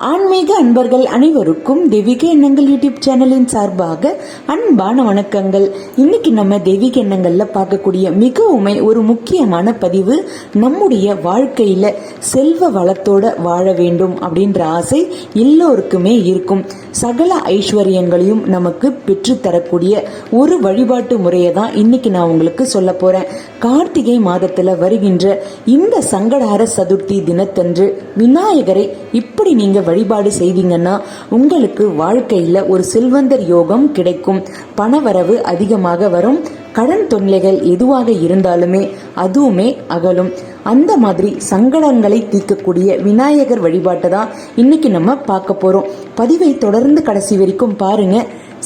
ஆன்மீக அன்பர்கள் அனைவருக்கும் தெய்வீக எண்ணங்கள் யூடியூப் சேனலின் சார்பாக அன்பான வணக்கங்கள். இன்னைக்கு நம்ம தெய்வீக எண்ணங்கள்ல பார்க்கக்கூடிய மிகவும் ஒரு முக்கியமான பதிவு நம்முடைய வாழ்க்கையில செல்வ வளத்தோட வாழ வேண்டும் அப்படின்ற ஆசை எல்லோருக்குமே இருக்கும். சகல ஐஸ்வர்யங்களையும் நமக்கு பெற்று தரக்கூடிய ஒரு வழிபாட்டு முறையை தான் இன்னைக்கு நான் உங்களுக்கு சொல்ல போறேன். கார்த்திகை மாதத்துல வருகின்ற இந்த சங்கடார சதுர்த்தி தினத்தன்று விநாயகரை இப்படி நீங்க வழிபாடு செய்தீங்கன்னா உங்களுக்கு வாழ்க்கையில ஒரு செல்வந்தர் யோகம் கிடைக்கும். பணவரவு அதிகமாக வரும். கடன் தொல்லைகள் எதுவாக இருந்தாலுமே அதுவுமே அகலும். அந்த மாதிரி சங்கடங்களை தீர்க்கக்கூடிய விநாயகர் வழிபாட்டை தான் இன்னைக்கு நம்ம பார்க்க போறோம். பதிவை தொடர்ந்து கடைசி வரைக்கும் பாருங்க.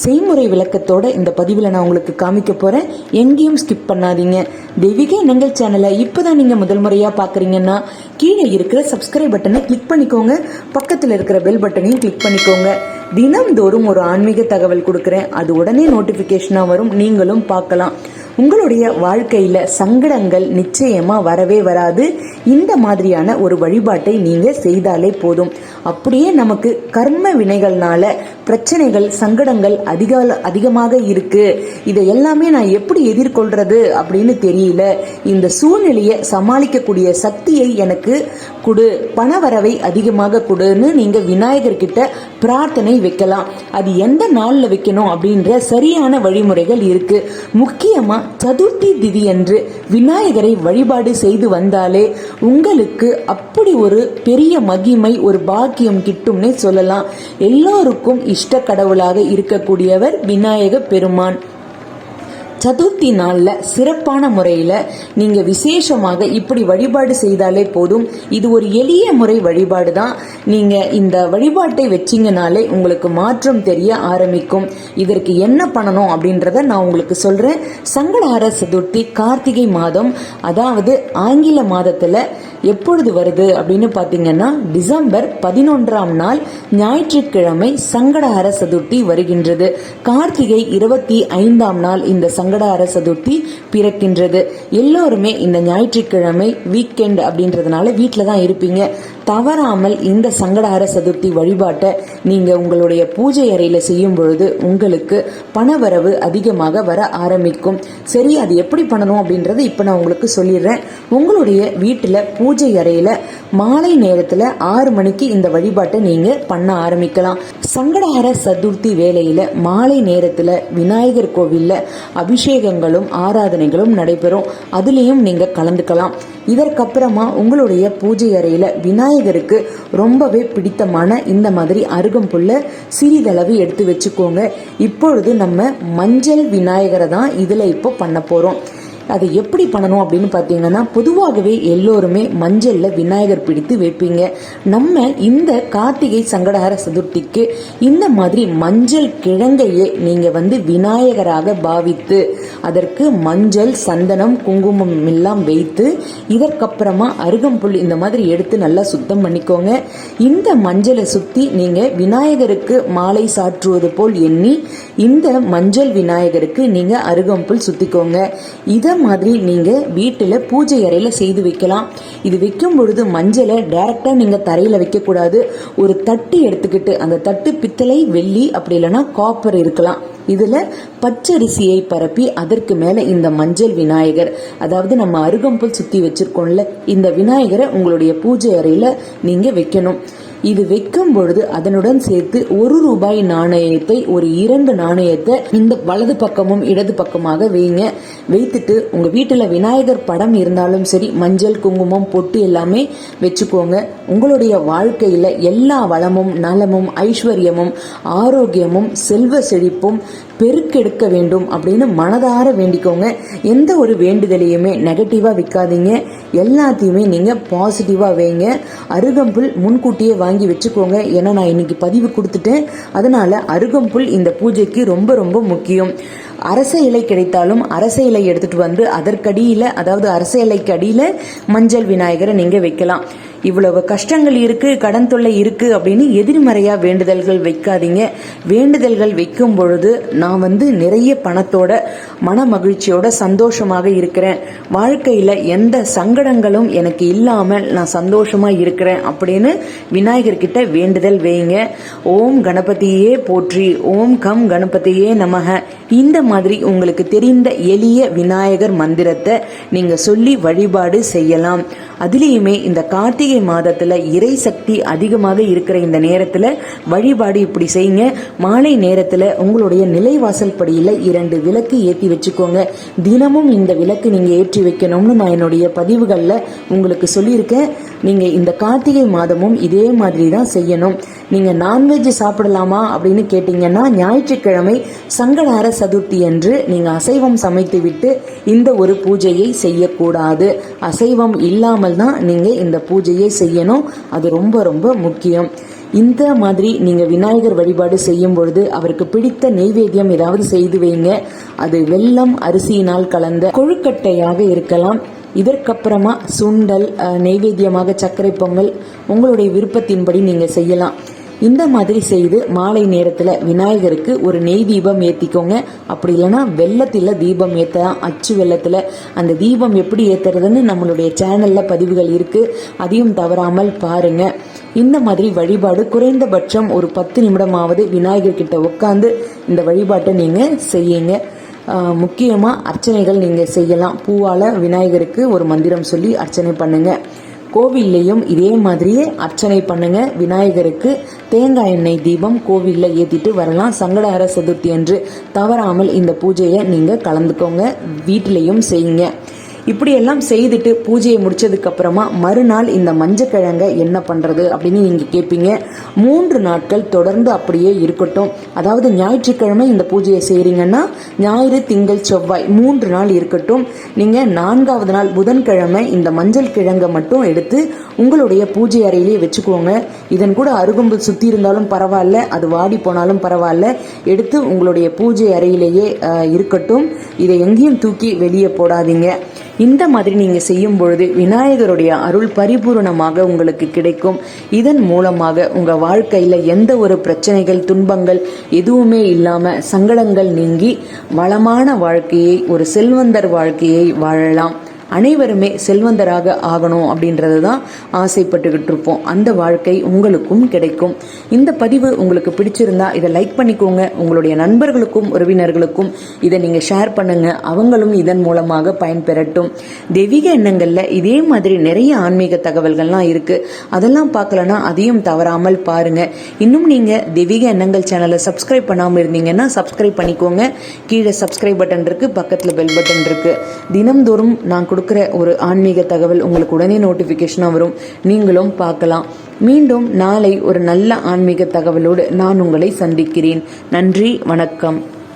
செய்முறை விளக்கத்தோட இந்த பதிவில் நான் உங்களுக்கு காமிக்க போகிறேன் எங்கேயும் ஸ்கிப் பண்ணாதீங்க. தெய்வீக எண்ணங்கள் சேனலை இப்போ தான் நீங்கள் முதல் முறையாக பார்க்குறீங்கன்னா கீழே இருக்கிற சப்ஸ்கிரைப் பட்டனை கிளிக் பண்ணிக்கோங்க. பக்கத்தில் இருக்கிற பெல் பட்டனையும் கிளிக் பண்ணிக்கோங்க. தினம்தோறும் ஒரு ஆன்மீக தகவல் கொடுக்குறேன். அது உடனே நோட்டிஃபிகேஷனாக வரும். நீங்களும் பார்க்கலாம். உங்களுடைய வாழ்க்கையில் சங்கடங்கள் நிச்சயமாக வரவே வராது. இந்த மாதிரியான ஒரு வழிபாட்டை நீங்கள் செய்தாலே போதும். அப்படியே நமக்கு கர்ம வினைகள்னால பிரச்சனைகள் சங்கடங்கள் அதிக அதிகமாக இருக்கு. இதை எல்லாமே நான் எப்படி எதிர்கொள்றது அப்படின்னு தெரியல. இந்த சூழ்நிலையை சமாளிக்கக்கூடிய சக்தியை எனக்கு கொடு. பணவரவை அதிகமாக கொடுன்னு நீங்க விநாயகர்கிட்ட பிரார்த்தனை வைக்கலாம். அது எந்த நாள்ல வைக்கணும் அப்படின்ற சரியான வழிமுறைகள் இருக்கு. முக்கியமா சதுர்த்தி திதி என்று விநாயகரை வழிபாடு செய்து வந்தாலே உங்களுக்கு அப்படி ஒரு பெரிய மகிமை ஒரு பாக்கியம் கிட்டும்னே சொல்லலாம். எல்லோருக்கும் இஷ்ட கடவுளாக இருக்கக்கூடியவர் விநாயக பெருமான். சதுர்த்தி நாளில் சிறப்பான முறையில் நீங்கள் விசேஷமாக இப்படி வழிபாடு செய்தாலே போதும். இது ஒரு எளிய முறை வழிபாடு தான் நீங்கள் இந்த வழிபாட்டை வச்சிங்கனாலே உங்களுக்கு மாற்றம் தெரிய ஆரம்பிக்கும். இதற்கு என்ன பண்ணணும் அப்படின்றத நான் உங்களுக்கு சொல்கிறேன் சங்கடார சதுர்த்தி கார்த்திகை மாதம் அதாவது ஆங்கில மாதத்தில் எப்பொழுது வருது அப்படின்னு பார்த்தீங்கன்னா டிசம்பர் பதினொன்றாம் நாள் ஞாயிற்றுக்கிழமை சங்கடஹர சதுர்த்தி வருகின்றது. கார்த்திகை இருபத்தி ஐந்தாம் நாள் இந்த சங்கடஹர சதுர்த்தி பிறக்கின்றது. எல்லோருமே இந்த ஞாயிற்றுக்கிழமை வீக்கெண்ட் அப்படின்றதுனால வீட்டில் தான் இருப்பீங்க. தவறாமல் இந்த சங்கடஹர சதுர்த்தி வழிபாட்டை நீங்கள் உங்களுடைய பூஜை அறையில் செய்யும் பொழுது உங்களுக்கு பணவரவு அதிகமாக வர ஆரம்பிக்கும். சரி அது எப்படி பண்ணணும் அப்படின்றத இப்போ நான் உங்களுக்கு சொல்லிடுறேன். உங்களுடைய வீட்டில் பூஜை அறையில் மாலை நேரத்தில் ஆறு மணிக்கு இந்த வழிபாட்டை நீங்கள் பண்ண ஆரம்பிக்கலாம். சங்கடஹர சதுர்த்தி வேலையில் மாலை நேரத்தில் விநாயகர் கோவிலில் அபிஷேகங்களும் ஆராதனைகளும் நடைபெறும். அதுலேயும் நீங்கள் கலந்துக்கலாம். இதற்கப்புறமா உங்களுடைய பூஜை அறையில விநாயகருக்கு ரொம்பவே பிடித்தமான இந்த மாதிரி அருகம்புல்ல சிறிதளவு எடுத்து வச்சுக்கோங்க. இப்பொழுது நம்ம மஞ்சள் விநாயகரை தான் இதுல இப்போ பண்ண போறோம். அதை எப்படி பண்ணணும் அப்படின்னு பார்த்தீங்கன்னா பொதுவாகவே எல்லோருமே மஞ்சளில் விநாயகர் பிடித்து வைப்பீங்க. நம்ம இந்த கார்த்திகை சங்கடஹர சதுர்த்திக்கு இந்த மாதிரி மஞ்சள் கிழங்கையே நீங்கள் வந்து விநாயகராக பாவித்து அதற்கு மஞ்சள் சந்தனம் குங்குமம் எல்லாம் வைத்து இதற்கப்புறமா அருகம்புல் இந்த மாதிரி எடுத்து நல்லா சுத்தம் பண்ணிக்கோங்க. இந்த மஞ்சளை சுற்றி நீங்கள் விநாயகருக்கு மாலை சாற்றுவது போல் எண்ணி இந்த மஞ்சள் விநாயகருக்கு நீங்கள் அருகம்புல் சுற்றிக்கோங்க இதை மாதிரி நீங்கள் வீட்டில் பூஜை அறையில் செய்து வைக்கலாம். இது வைக்கும் பொழுது மஞ்சளை டைரெக்டாக நீங்கள் தரையில் வைக்கக்கூடாது. ஒரு தட்டு எடுத்துக்கிட்டு அந்த தட்டு பித்தளை வெள்ளி அப்படி இல்லைன்னா காப்பர் இருக்கலாம். இதில் பச்சரிசியை பரப்பி அதற்கு மேலே இந்த மஞ்சள் விநாயகர் அதாவது நம்ம அருகம்புல் சுற்றி வச்சுருக்கோம்ல இந்த விநாயகரை உங்களுடைய பூஜை அறையில் நீங்கள் வைக்கணும். இது வைக்கும் பொழுது அதனுடன் சேர்த்து ஒரு ரூபாய் நாணயத்தை ஒரு இரண்டு நாணயத்தை இந்த வலது பக்கமும் இடது பக்கமாக வைங்க. வைத்துட்டு உங்க வீட்டுல விநாயகர் படம் இருந்தாலும் சரி மஞ்சள் குங்குமம் பொட்டு எல்லாமே வச்சுக்கோங்க. உங்களுடைய வாழ்க்கையில எல்லா வளமும் நலமும் ஐஸ்வர்யமும் ஆரோக்கியமும் செல்வ செழிப்பும் பெருக்கெடுக்க வேண்டும் அப்படின்னு மனதார வேண்டிக்கோங்க. எந்த ஒரு வேண்டுதலையுமே நெகட்டிவா விற்காதீங்க எல்லாத்தையுமே நீங்க பாசிட்டிவா வைங்க. அருகம்புல் முன்கூட்டியே வாங்கி வச்சுக்கோங்க. ஏன்னா நான் இன்னைக்கு பதிவு கொடுத்துட்டேன். அதனால அருகம்புல் இந்த பூஜைக்கு ரொம்ப ரொம்ப முக்கியம். அரச இலை கிடைத்தாலும் அரச இலை எடுத்துட்டு வந்து அதற்கடியில் அதாவது அரச இலைக்கு அடியில் மஞ்சள் விநாயகரை நீங்கள் வைக்கலாம். இவ்வளவு கஷ்டங்கள் இருக்கு கடன் தொல்லை இருக்கு அப்படின்னு எதிர்மறையா வேண்டுதல்கள் வைக்காதீங்க. வேண்டுதல்கள் வைக்கும் பொழுது நான் வந்து நிறைய பணத்தோட மன மகிழ்ச்சியோட சந்தோஷமாக இருக்கிறேன். வாழ்க்கையில எந்த சங்கடங்களும் எனக்கு இல்லாமல் நான் சந்தோஷமா இருக்கிறேன் அப்படின்னு விநாயகர் கிட்ட வேண்டுதல் வைங்க. ஓம் கணபதியே போற்றி ஓம் கம் கணபதியே நமக. இந்த மாதிரி உங்களுக்கு தெரிந்த எளிய விநாயகர் மந்திரத்தை நீங்க சொல்லி வழிபாடு செய்யலாம். அதுலேயுமே இந்த கார்த்திகை மாதத்தில் இறை சக்தி அதிகமாக இருக்கிற இந்த நேரத்தில் வழிபாடு இப்படி செய்யுங்க. மாலை நேரத்தில் உங்களுடைய நிலைவாசல் படியில் இரண்டு விளக்கு ஏற்றி வச்சுக்கோங்க. தினமும் இந்த விளக்கு நீங்கள் ஏற்றி வைக்கணும்னு நான் என்னுடைய பதிவுகளில் உங்களுக்கு சொல்லியிருக்கேன். நீங்கள் இந்த கார்த்திகை மாதமும் இதே மாதிரி தான் செய்யணும். நீங்கள் நான்வெஜ் சாப்பிடலாமா அப்படின்னு கேட்டிங்கன்னா ஞாயிற்றுக்கிழமை சங்கடார சதுர்த்தி அன்று நீங்கள் அசைவம் சமைத்து விட்டு இந்த ஒரு பூஜையை செய்யக்கூடாது. அசைவம் இல்லாமல் தான் நீங்கள் இந்த பூஜையை செய்யணும். அது ரொம்ப ரொம்ப முக்கியம். இந்த மாதிரி நீங்கள் விநாயகர் வழிபாடு செய்யும் பொழுது அவருக்கு பிடித்த நெய்வேத்தியம் ஏதாவது செய்து வைங்க. அது வெள்ளம் அரிசியினால் கலந்த கொழுக்கட்டையாக இருக்கலாம். இதற்கப்புறமா சுண்டல் நெய்வேத்தியமாக சர்க்கரை பொங்கல் உங்களுடைய விருப்பத்தின்படி நீங்கள் செய்யலாம். இந்த மாதிரி செய்து மாலை நேரத்தில் விநாயகருக்கு ஒரு நெய் தீபம் ஏற்றிக்கோங்க அப்படி இல்லைன்னா வெள்ளத்தில் தீபம் ஏற்றலாம் அச்சு வெள்ளத்தில் அந்த தீபம் எப்படி ஏற்றுறதுன்னு நம்மளுடைய சேனலில் பதிவுகள் இருக்குது அதையும் தவறாமல் பாருங்கள் இந்த மாதிரி வழிபாடு குறைந்தபட்சம் ஒரு பத்து நிமிடமாவது விநாயகர்கிட்ட உட்காந்து இந்த வழிபாட்டை நீங்கள் செய்யுங்க. முக்கியமாக அர்ச்சனைகள் நீங்கள் செய்யலாம். பூவால் விநாயகருக்கு ஒரு மந்திரம் சொல்லி அர்ச்சனை பண்ணுங்க. கோவில்லையும் இதே மாதிரியே அர்ச்சனை பண்ணுங்க. விநாயகருக்கு தேங்காய் எண்ணெய் தீபம் கோவிலில் ஏற்றிட்டு வரலாம். சங்கடஹர சதுர்த்தி என்று தவறாமல் இந்த பூஜையை நீங்கள் கலந்துக்கோங்க. வீட்டிலையும் செய்யுங்க. இப்படியெல்லாம் செய்துட்டு பூஜையை முடித்ததுக்கப்புறமா மறுநாள் இந்த மஞ்சக்கிழங்க என்ன பண்ணுறது அப்படின்னு நீங்கள் கேட்பீங்க மூன்று நாட்கள் தொடர்ந்து அப்படியே இருக்கட்டும். அதாவது ஞாயிற்றுக்கிழமை இந்த பூஜையை செய்கிறீங்கன்னா ஞாயிறு திங்கள் செவ்வாய் மூன்று நாள் இருக்கட்டும். நீங்கள் நான்காவது நாள் புதன்கிழமை இந்த மஞ்சள் கிழங்கை மட்டும் எடுத்து உங்களுடைய பூஜை அறையிலேயே வச்சுக்கோங்க. இதன் கூட அருகம்பு சுற்றி இருந்தாலும் பரவாயில்ல அது வாடி போனாலும் பரவாயில்ல. எடுத்து உங்களுடைய பூஜை அறையிலேயே இருக்கட்டும். இதை எங்கேயும் தூக்கி வெளியே போடாதீங்க. இந்த மாதிரி நீங்கள் செய்யும் பொழுது விநாயகருடைய அருள் பரிபூரணமாக உங்களுக்கு கிடைக்கும். இதன் மூலமாக உங்கள் வாழ்க்கையில எந்த ஒரு பிரச்சனைகள் துன்பங்கள் எதுவுமே இல்லாமல் சங்கடங்கள் நீங்கி வளமான வாழ்க்கையை ஒரு செல்வந்தர் வாழ்க்கையை வாழலாம். அனைவருமே செல்வந்தராக ஆகணும் அப்படின்றது தான் ஆசைப்பட்டுக்கிட்டு இருப்போம். அந்த வாழ்க்கை உங்களுக்கும் கிடைக்கும். இந்த பதிவு உங்களுக்கு பிடிச்சிருந்தா இதை லைக் பண்ணிக்கோங்க. உங்களுடைய நண்பர்களுக்கும் உறவினர்களுக்கும் இதை நீங்கள் ஷேர் பண்ணுங்க. அவங்களும் இதன் மூலமாக பயன்பெறட்டும். தெய்வீக எண்ணங்களில் இதே மாதிரி நிறைய ஆன்மீக தகவல்கள்லாம் இருக்கு. அதெல்லாம் பார்க்கலனா அதையும் தவறாமல் பாருங்க. இன்னும் நீங்கள் தெய்வீக எண்ணங்கள் சேனலை சப்ஸ்கிரைப் பண்ணாமல் இருந்தீங்கன்னா சப்ஸ்கிரைப் பண்ணிக்கோங்க. கீழே சப்ஸ்கிரைப் பட்டன் இருக்கு பக்கத்தில் பெல் பட்டன் இருக்கு. தினம்தோறும் நான் கொடுக்குற ஒரு ஆன்மீக தகவல் உங்களுக்கு உடனே நோட்டிஃபிகேஷனாக வரும். நீங்களும் பார்க்கலாம். மீண்டும் நாளை ஒரு நல்ல ஆன்மீக தகவலோடு நான் உங்களை சந்திக்கிறேன். நன்றி வணக்கம்.